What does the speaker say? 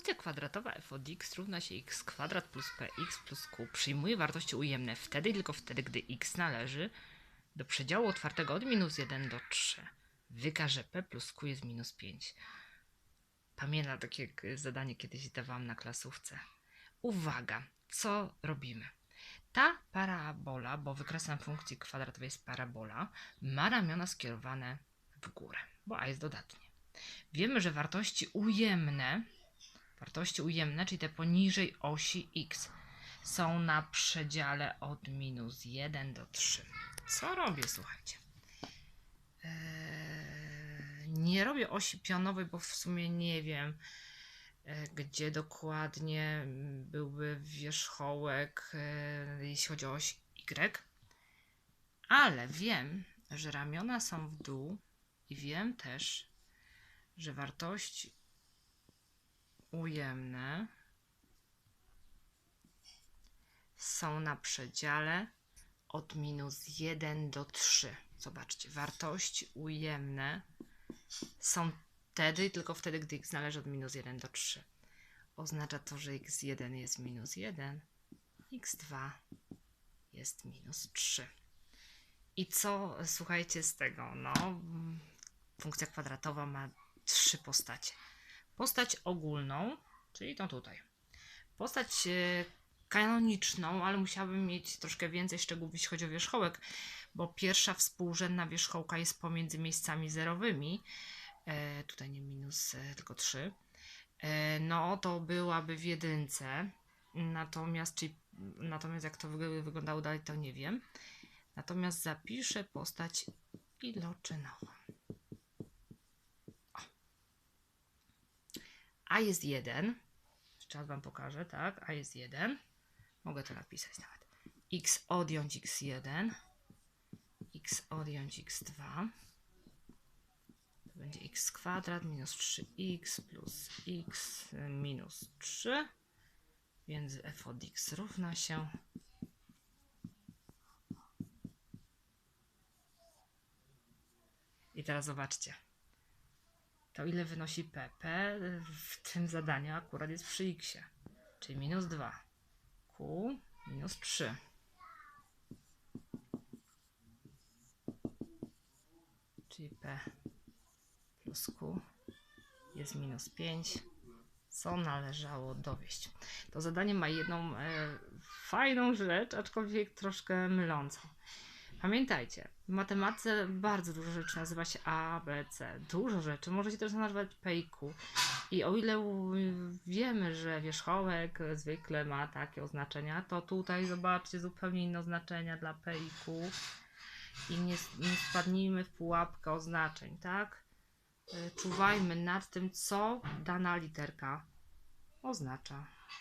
Funkcja kwadratowa f od x równa się x kwadrat plus px plus q przyjmuje wartości ujemne wtedy tylko wtedy, gdy x należy do przedziału otwartego od minus 1 do 3. Wykaż, że p plus q jest minus 5. Pamiętam takie zadanie kiedyś dawałam na klasówce. Uwaga, co robimy? Ta parabola, bo wykresem funkcji kwadratowej jest parabola, ma ramiona skierowane w górę, bo a jest dodatnie. Wiemy, że wartości ujemne, wartości ujemne, czyli te poniżej osi x, są na przedziale od minus 1 do 3. Co robię, słuchajcie? Eee, nie robię osi pionowej, bo w sumie nie wiem, e, gdzie dokładnie byłby wierzchołek, e, jeśli chodzi o oś y. Ale wiem, że ramiona są w dół i wiem też, że wartości ujemne są na przedziale od minus 1 do 3. Zobaczcie, wartości ujemne są wtedy tylko wtedy, gdy x należy od minus 1 do 3. Oznacza to, że x1 jest minus 1, x2 jest minus 3. I co, słuchajcie, z tego? No, funkcja kwadratowa ma trzy postacie. Postać ogólną, czyli tą tutaj. Postać e, kanoniczną, ale musiałabym mieć troszkę więcej szczegółów, jeśli chodzi o wierzchołek, bo pierwsza współrzędna wierzchołka jest pomiędzy miejscami zerowymi. E, tutaj nie minus, e, tylko 3. E, no, to byłaby w jedynce. Natomiast, czyli, natomiast jak to wyg- wyglądało dalej, to nie wiem. Natomiast zapiszę postać iloczynową. A jest 1. Jeszcze raz Wam pokażę, tak? A jest 1. Mogę to napisać nawet. X odjąć x1. X odjąć x2. To będzie x kwadrat minus 3x plus x minus 3. Więc f od x równa się I teraz zobaczcie. To ile wynosi p? p w tym zadaniu akurat jest przy x, czyli minus 2. Q minus 3. Czyli p plus q jest minus 5, co należało dowieść. To zadanie ma jedną e, fajną rzecz, aczkolwiek troszkę mylącą. Pamiętajcie, w matematyce bardzo dużo rzeczy nazywa się A, B, C. Dużo rzeczy. Możecie też nazywać P i o ile wiemy, że wierzchołek zwykle ma takie oznaczenia, to tutaj zobaczcie zupełnie inne oznaczenia dla P i nie, nie spadnijmy w pułapkę oznaczeń, tak? Y, Czuwajmy nad tym, co dana literka oznacza.